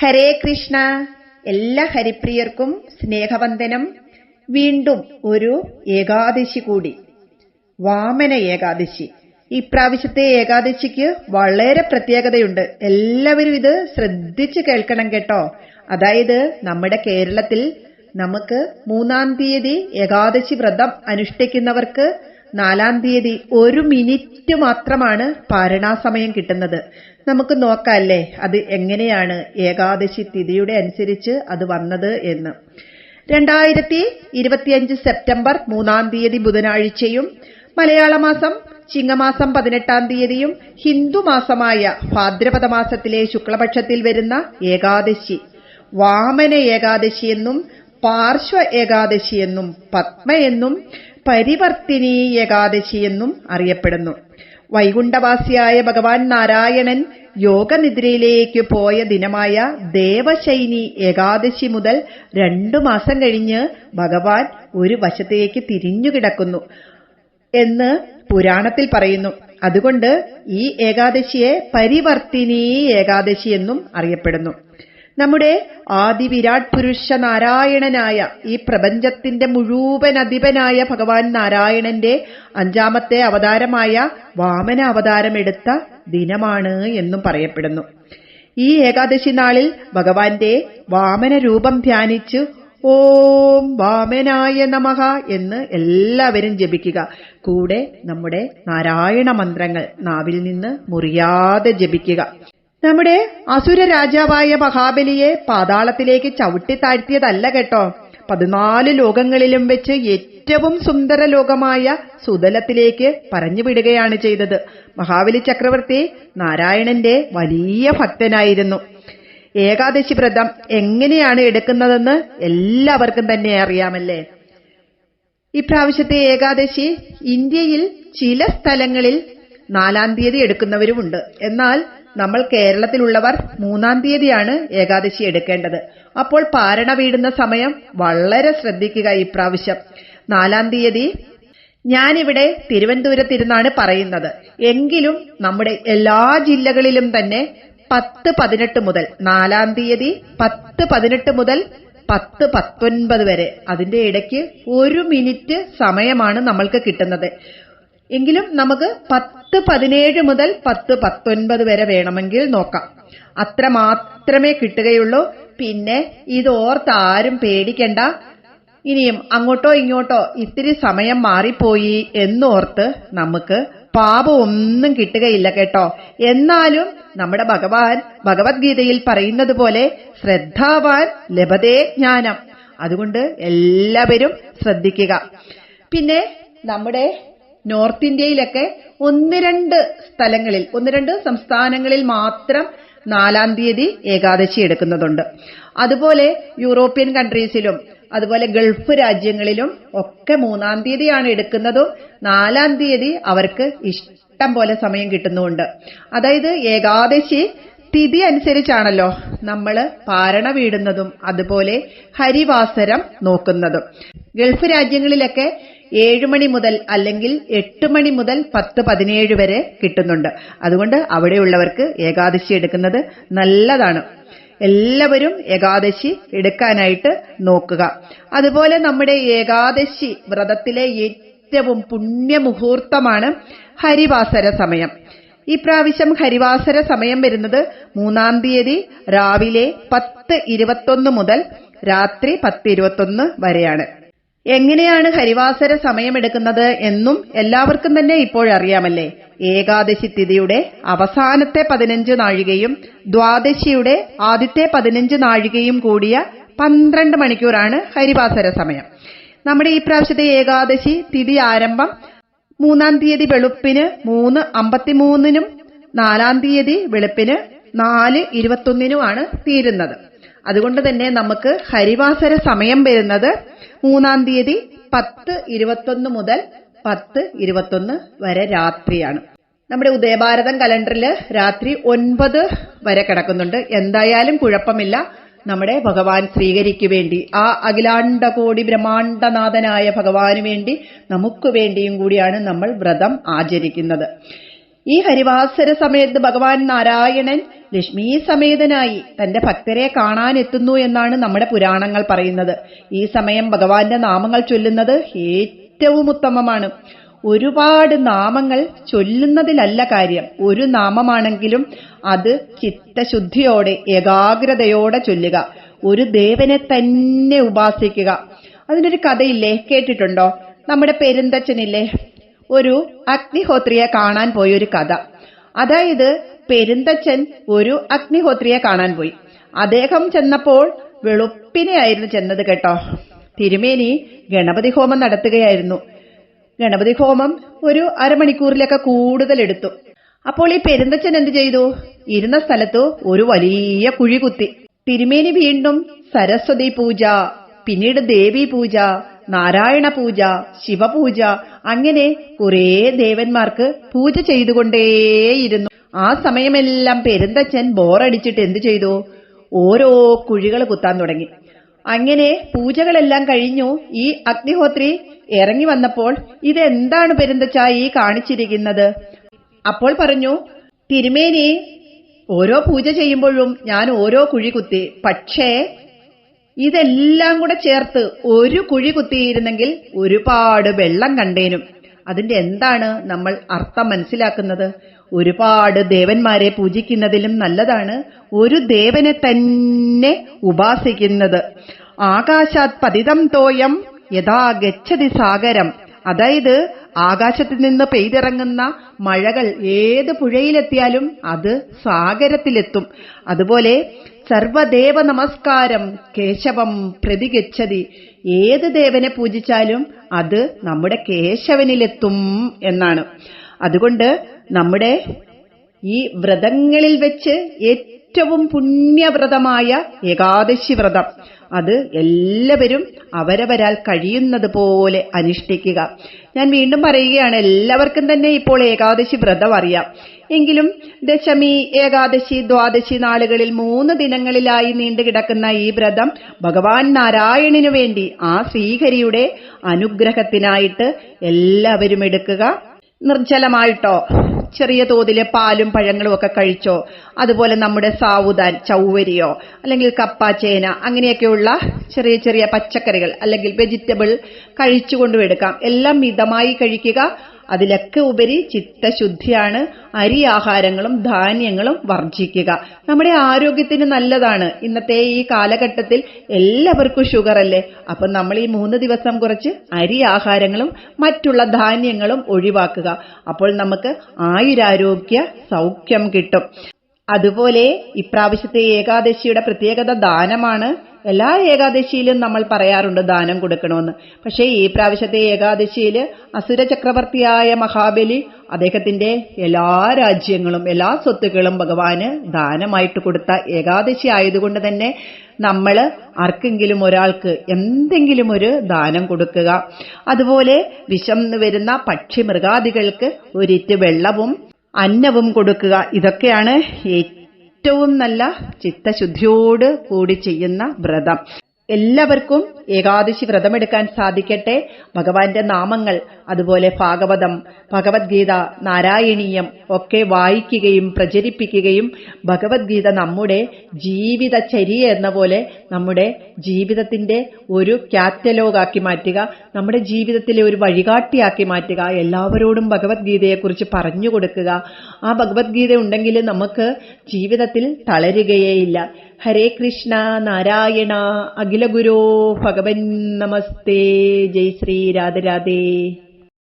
ഹരേ കൃഷ്ണ. എല്ലാ ഹരിപ്രിയർക്കും സ്നേഹവന്ദനം. വീണ്ടും ഒരു ഏകാദശി കൂടി. വാമന ഏകാദശി. ഇപ്രാവശ്യത്തെ ഏകാദശിക്ക് വളരെ പ്രത്യേകതയുണ്ട്. എല്ലാവരും ഇത് ശ്രദ്ധിച്ചു കേൾക്കണം കേട്ടോ. അതായത് നമ്മുടെ കേരളത്തിൽ നമുക്ക് മൂന്നാം തീയതി ഏകാദശി വ്രതം അനുഷ്ഠിക്കുന്നവർക്ക് നാലാം തീയതി ഒരു മിനിറ്റ് മാത്രമാണ് പാരണാസമയം കിട്ടുന്നത്. നമുക്ക് നോക്കാല്ലേ അത് എങ്ങനെയാണ് ഏകാദശി തിഥിയുടെ അനുസരിച്ച് അത് വന്നത് എന്ന്. രണ്ടായിരത്തി ഇരുപത്തിയഞ്ച് സെപ്റ്റംബർ മൂന്നാം തീയതി ബുധനാഴ്ചയും മലയാള മാസം ചിങ്ങമാസം പതിനെട്ടാം തീയതിയും ഹിന്ദു മാസമായ ഭാദ്രപദ മാസത്തിലെ ശുക്ലപക്ഷത്തിൽ വരുന്ന ഏകാദശി. വാമന ഏകാദശി എന്നും പാർശ്വ ഏകാദശി എന്നും പത്മ എന്നും പരിവർത്തിനി ഏകാദശി എന്നും അറിയപ്പെടുന്നു. വൈകുണ്ഠവാസിയായ ഭഗവാൻ നാരായണൻ യോഗനിദ്രയിലേക്ക് പോയ ദിനമായ ദേവശൈനി ഏകാദശി മുതൽ രണ്ടു മാസം കഴിഞ്ഞ് ഭഗവാൻ ഒരു വശത്തേക്ക് തിരിഞ്ഞുകിടക്കുന്നു എന്ന് പുരാണത്തിൽ പറയുന്നു. അതുകൊണ്ട് ഈ ഏകാദശിയെ പരിവർത്തിനി ഏകാദശി എന്നും അറിയപ്പെടുന്നു. നമ്മുടെ ആദി വിരാട് പുരുഷ നാരായണനായ ഈ പ്രപഞ്ചത്തിന്റെ മുഴുവൻ അധിപനായ ഭഗവാൻ നാരായണന്റെ അഞ്ചാമത്തെ അവതാരമായ വാമന അവതാരം എടുത്ത ദിനമാണ് എന്നും പറയപ്പെടുന്നു. ഈ ഏകാദശി നാളിൽ ഭഗവാന്റെ വാമന രൂപം ധ്യാനിച്ച് ഓം വാമനായ നമഹ എന്ന് എല്ലാവരും ജപിക്കുക. കൂടെ നമ്മുടെ നാരായണ മന്ത്രങ്ങൾ നാവിൽ നിന്ന് മുറിയാതെ ജപിക്കുക. നമ്മുടെ അസുര രാജാവായ മഹാബലിയെ പാതാളത്തിലേക്ക് ചവിട്ടി താഴ്ത്തിയതല്ല കേട്ടോ. പതിനാല് ലോകങ്ങളിലും വെച്ച് ഏറ്റവും സുന്ദര ലോകമായ സുതലത്തിലേക്ക് പറഞ്ഞു വിടുകയാണ് ചെയ്തത്. മഹാബലി ചക്രവർത്തി നാരായണന്റെ വലിയ ഭക്തനായിരുന്നു. ഏകാദശി വ്രതം എങ്ങനെയാണ് എടുക്കുന്നതെന്ന് എല്ലാവർക്കും തന്നെ അറിയാമല്ലേ? ഇപ്രാവശ്യത്തെ ഏകാദശി ഇന്ത്യയിൽ ചില സ്ഥലങ്ങളിൽ നാലാം തീയതി എടുക്കുന്നവരുമുണ്ട്. എന്നാൽ നമ്മൾ കേരളത്തിലുള്ളവർ മൂന്നാം തീയതിയാണ് ഏകാദശി എടുക്കേണ്ടത്. അപ്പോൾ പാരണ വീടുന്ന സമയം വളരെ ശ്രദ്ധിക്കുക ഇപ്രാവശ്യം. നാലാം തീയതി ഞാനിവിടെ തിരുവനന്തപുരത്തിരുന്നാണ് പറയുന്നത്. എങ്കിലും നമ്മുടെ എല്ലാ ജില്ലകളിലും തന്നെ പത്ത് പതിനെട്ട് മുതൽ നാലാം തീയതി പത്ത് പതിനെട്ട് മുതൽ പത്ത് പത്തൊൻപത് വരെ അതിന്റെ ഇടയ്ക്ക് ഒരു മിനിറ്റ് സമയമാണ് നമ്മൾക്ക് കിട്ടുന്നത്. എങ്കിലും നമുക്ക് പത്ത് പതിനേഴ് മുതൽ പത്ത് പത്തൊൻപത് വരെ വേണമെങ്കിൽ നോക്കാം. അത്ര മാത്രമേ കിട്ടുകയുള്ളൂ. പിന്നെ ഇത് ഓർത്ത് ആരും പേടിക്കണ്ട. ഇനിയും അങ്ങോട്ടോ ഇങ്ങോട്ടോ ഇത്തിരി സമയം മാറിപ്പോയി എന്നോർത്ത് നമുക്ക് പാപം ഒന്നും കിട്ടുകയില്ല കേട്ടോ. എന്നാലും നമ്മുടെ ഭഗവാൻ ഭഗവത്ഗീതയിൽ പറയുന്നത് പോലെ ശ്രദ്ധാവാൻ ലഭതേ ജ്ഞാനം. അതുകൊണ്ട് എല്ലാവരും ശ്രദ്ധിക്കുക. പിന്നെ നമ്മുടെ നോർത്ത് ഇന്ത്യയിലൊക്കെ ഒന്ന് രണ്ട് സ്ഥലങ്ങളിൽ ഒന്ന് രണ്ട് സംസ്ഥാനങ്ങളിൽ മാത്രം നാലാം തീയതി ഏകാദശി എടുക്കുന്നതുണ്ട്. അതുപോലെ യൂറോപ്യൻ കൺട്രീസിലും അതുപോലെ ഗൾഫ് രാജ്യങ്ങളിലും ഒക്കെ മൂന്നാം തീയതിയാണ് എടുക്കുന്നതും. നാലാം തീയതി അവർക്ക് ഇഷ്ടം പോലെ സമയം കിട്ടുന്നുമുണ്ട്. അതായത് ഏകാദശി തിഥി അനുസരിച്ചാണല്ലോ നമ്മൾ പാരണ വീടുന്നതും അതുപോലെ ഹരിവാസരം നോക്കുന്നതും. ഗൾഫ് രാജ്യങ്ങളിലൊക്കെ ഏഴുമണി മുതൽ അല്ലെങ്കിൽ എട്ട് മണി മുതൽ പത്ത് പതിനേഴ് വരെ കിട്ടുന്നുണ്ട്. അതുകൊണ്ട് അവിടെയുള്ളവർക്ക് ഏകാദശി എടുക്കുന്നത് നല്ലതാണ്. എല്ലാവരും ഏകാദശി എടുക്കാനായിട്ട് നോക്കുക. അതുപോലെ നമ്മുടെ ഏകാദശി വ്രതത്തിലെ ഏറ്റവും പുണ്യമുഹൂർത്തമാണ് ഹരിവാസര സമയം. ഈ പ്രാവശ്യം ഹരിവാസര സമയം വരുന്നത് മൂന്നാം തീയതി രാവിലെ പത്ത് ഇരുപത്തൊന്ന് മുതൽ രാത്രി പത്ത് ഇരുപത്തൊന്ന് വരെയാണ്. എങ്ങനെയാണ് ഹരിവാസര സമയമെടുക്കുന്നത് എന്നും എല്ലാവർക്കും തന്നെ ഇപ്പോഴറിയാമല്ലേ? ഏകാദശി തിഥിയുടെ അവസാനത്തെ പതിനഞ്ച് നാഴികയും ദ്വാദശിയുടെ ആദ്യത്തെ പതിനഞ്ച് നാഴികയും കൂടിയ പന്ത്രണ്ട് മണിക്കൂറാണ് ഹരിവാസര സമയം. നമ്മുടെ ഈ പ്രാവശ്യത്തെ ഏകാദശി തിഥി ആരംഭം മൂന്നാം തീയതി വെളുപ്പിന് മൂന്ന് അമ്പത്തിമൂന്നിനും നാലാം തീയതി വെളുപ്പിന് നാല് ഇരുപത്തൊന്നിനുമാണ് തീരുന്നത്. അതുകൊണ്ട് തന്നെ നമുക്ക് ഹരിവാസര സമയം വരുന്നത് മൂന്നാം തീയതി പത്ത് ഇരുപത്തൊന്ന് മുതൽ പത്ത് ഇരുപത്തൊന്ന് വരെ രാത്രിയാണ്. നമ്മുടെ ഉദയഭാരതം കലണ്ടറിൽ രാത്രി ഒൻപത് വരെ കിടക്കുന്നുണ്ട്. എന്തായാലും കുഴപ്പമില്ല. നമ്മുടെ ഭഗവാൻ സ്വീകരിക്കു വേണ്ടി ആ അഖിലാണ്ട കോടി ബ്രഹ്മാണ്ടനാഥനായ ഭഗവാന് വേണ്ടി നമുക്ക് വേണ്ടിയും കൂടിയാണ് നമ്മൾ വ്രതം ആചരിക്കുന്നത്. ഈ ഹരിവാസര സമയത്ത് ഭഗവാൻ നാരായണൻ ലക്ഷ്മി സമേതനായി തന്റെ ഭക്തരെ കാണാനെത്തുന്നു എന്നാണ് നമ്മുടെ പുരാണങ്ങൾ പറയുന്നത്. ഈ സമയം ഭഗവാന്റെ നാമങ്ങൾ ചൊല്ലുന്നത് ഏറ്റവും ഉത്തമമാണ്. ഒരുപാട് നാമങ്ങൾ ചൊല്ലുന്നതിലല്ല കാര്യം. ഒരു നാമമാണെങ്കിലും അത് ചിത്തശുദ്ധിയോടെ ഏകാഗ്രതയോടെ ചൊല്ലുക. ഒരു ദേവനെ തന്നെ ഉപാസിക്കുക. അതിനൊരു കഥയില്ലേ? കേട്ടിട്ടുണ്ടോ? നമ്മുടെ പെരുന്തച്ഛനില്ലേ? ഒരു അഗ്നിഹോത്രിയെ കാണാൻ പോയൊരു കഥ. അതായത് പെരുന്തച്ഛൻ ഒരു അഗ്നിഹോത്രിയെ കാണാൻ പോയി. അദ്ദേഹം ചെന്നപ്പോൾ വെളുപ്പിനെയായിരുന്നു ചെന്നത് കേട്ടോ. തിരുമേനി ഗണപതി ഹോമം നടത്തുകയായിരുന്നു. ഗണപതി ഹോമം ഒരു അരമണിക്കൂറിലൊക്കെ കൂടുതൽ എടുത്തു. അപ്പോൾ ഈ പെരുന്തച്ഛൻ എന്ത് ചെയ്തു? ഇരുന്ന സ്ഥലത്ത് ഒരു വലിയ കുഴി കുത്തി. തിരുമേനി വീണ്ടും സരസ്വതി പൂജ പിന്നീട് ദേവി പൂജ നാരായണ പൂജ ശിവപൂജ അങ്ങനെ കുറേ ദേവന്മാർക്ക് പൂജ ചെയ്തുകൊണ്ടേയിരുന്നു. ആ സമയമെല്ലാം പെരുന്തച്ഛൻ ബോറടിച്ചിട്ട് എന്തു ചെയ്തു? ഓരോ കുഴികൾ കുത്താൻ തുടങ്ങി. അങ്ങനെ പൂജകളെല്ലാം കഴിഞ്ഞു. ഈ അഗ്നിഹോത്രി ഇറങ്ങി വന്നപ്പോൾ ഇതെന്താണ് പെരുന്തച്ച ഈ കാണിച്ചിരിക്കുന്നത്? അപ്പോൾ പറഞ്ഞു തിരുമേനി ഓരോ പൂജ ചെയ്യുമ്പോഴും ഞാൻ ഓരോ കുഴി കുത്തി. പക്ഷേ ഇതെല്ലാം കൂടെ ചേർത്ത് ഒരു കുഴി കുത്തിയിരുന്നെങ്കിൽ ഒരുപാട് വെള്ളം കണ്ടേനും. അതിന്റെ എന്താണ് നമ്മൾ അർത്ഥം മനസ്സിലാക്കുന്നത്? ഒരുപാട് ദേവന്മാരെ പൂജിക്കുന്നതിലും നല്ലതാണ്. ഒരു ദേവനെ തന്നെ ഉപാസിക്കുന്നത്. ആകാശാത് പതിതം തോയം യഥാ ഗച്ഛതി സാഗരം. അതായത് ആകാശത്തിൽ നിന്ന് പെയ്തിറങ്ങുന്ന മഴകൾ ഏത് പുഴയിലെത്തിയാലും അത് സാഗരത്തിലെത്തും. അതുപോലെ സർവദേവ നമസ്കാരം കേശവം പ്രതിഗച്ഛതി. ഏത് ദേവനെ പൂജിച്ചാലും അത് നമ്മുടെ കേശവനിലെത്തും എന്നാണ്. അതുകൊണ്ട് നമ്മുടെ ഈ വ്രതങ്ങളിൽ വെച്ച് ഏറ്റവും പുണ്യവ്രതമായ ഏകാദശി വ്രതം. അത് എല്ലാവരും അവരവരാൽ കഴിയുന്നത് പോലെ അനുഷ്ഠിക്കുക. ഞാൻ വീണ്ടും പറയുകയാണ് എല്ലാവർക്കും തന്നെ ഇപ്പോൾ ഏകാദശി വ്രതം അറിയാം. എങ്കിലും ദശമി ഏകാദശി ദ്വാദശി നാളുകളിൽ മൂന്ന് ദിനങ്ങളിലായി നീണ്ടു കിടക്കുന്ന ഈ വ്രതം ഭഗവാൻ നാരായണനു വേണ്ടി ആ ശ്രീഹരിയുടെ അനുഗ്രഹത്തിനായിട്ട് എല്ലാവരും എടുക്കുക. നിർജലമായിട്ടോ ചെറിയ തോതിൽ പാലും പഴങ്ങളും ഒക്കെ കഴിച്ചോ അതുപോലെ നമ്മുടെ സാവുദാൻ ചൗവരിയോ അല്ലെങ്കിൽ കപ്പ ചേന അങ്ങനെയൊക്കെയുള്ള ചെറിയ ചെറിയ പച്ചക്കറികൾ അല്ലെങ്കിൽ വെജിറ്റബിൾ കഴിച്ചുകൊണ്ടും എടുക്കാം. എല്ലാം മിതമായി കഴിക്കുക. അതിലൊക്കെ ഉപരി ചിത്തശുദ്ധിയാണ് അരി ആഹാരങ്ങളും ധാന്യങ്ങളും വർജിക്കുക നമ്മുടെ ആരോഗ്യത്തിന് നല്ലതാണ്. ഇന്നത്തെ ഈ കാലഘട്ടത്തിൽ എല്ലാവർക്കും ഷുഗർ അല്ലേ അപ്പം നമ്മൾ ഈ മൂന്ന് ദിവസം കുറച്ച് അരി ആഹാരങ്ങളും മറ്റുള്ള ധാന്യങ്ങളും ഒഴിവാക്കുക. അപ്പോൾ നമുക്ക് ആയുരാരോഗ്യ സൗഖ്യം കിട്ടും. അതുപോലെ ഇപ്രാവശ്യത്തെ ഏകാദശിയുടെ പ്രത്യേകത ദാനമാണ്. എല്ലാ ഏകാദശിയിലും നമ്മൾ പറയാറുണ്ട് ദാനം കൊടുക്കണമെന്ന്. പക്ഷേ ഈ പ്രാവശ്യത്തെ ഏകാദശിയിൽ അസുര ചക്രവർത്തിയായ മഹാബലി അദ്ദേഹത്തിന്റെ എല്ലാ രാജ്യങ്ങളും എല്ലാ സ്വത്തുക്കളും ഭഗവാന് ദാനമായിട്ട് കൊടുത്ത ഏകാദശി ആയതുകൊണ്ട് തന്നെ നമ്മൾ ആർക്കെങ്കിലും ഒരാൾക്ക് എന്തെങ്കിലും ഒരു ദാനം കൊടുക്കുക. അതുപോലെ വിശന്ന് വരുന്ന പക്ഷി മൃഗാദികൾക്ക് ഒരിറ്റ് വെള്ളവും അന്നവും കൊടുക്കുക. ഇതൊക്കെയാണ് ഏറ്റവും നല്ല ചിത്തശുദ്ധിയോട് കൂടി ചെയ്യുന്ന വ്രതം. എല്ലാവർക്കും ഏകാദശി വ്രതമെടുക്കാൻ സാധിക്കട്ടെ. ഭഗവാന്റെ നാമങ്ങൾ അതുപോലെ ഭാഗവതം ഭഗവത്ഗീത നാരായണീയം ഒക്കെ വായിക്കുകയും പ്രചരിപ്പിക്കുകയും ഭഗവത്ഗീത നമ്മുടെ ജീവിതചര്യ എന്ന പോലെ നമ്മുടെ ജീവിതത്തിന്റെ ഒരു ക്യാറ്റലോഗാക്കി മാറ്റുക നമ്മുടെ ജീവിതത്തിലെ ഒരു വഴികാട്ടിയാക്കി മാറ്റുക എല്ലാവരോടും ഭഗവത്ഗീതയെക്കുറിച്ച് പറഞ്ഞു കൊടുക്കുക ആ ഭഗവത്ഗീത ഉണ്ടെങ്കിൽ നമുക്ക് ജീവിതത്തിൽ തളരുകയേയില്ല. ഹരേ കൃഷ്ണ നാരായണ അഖില ഗുരോ ഭഗവൻ നമസ്തേ ജയ് ശ്രീ രാധരാധേ രാധേ.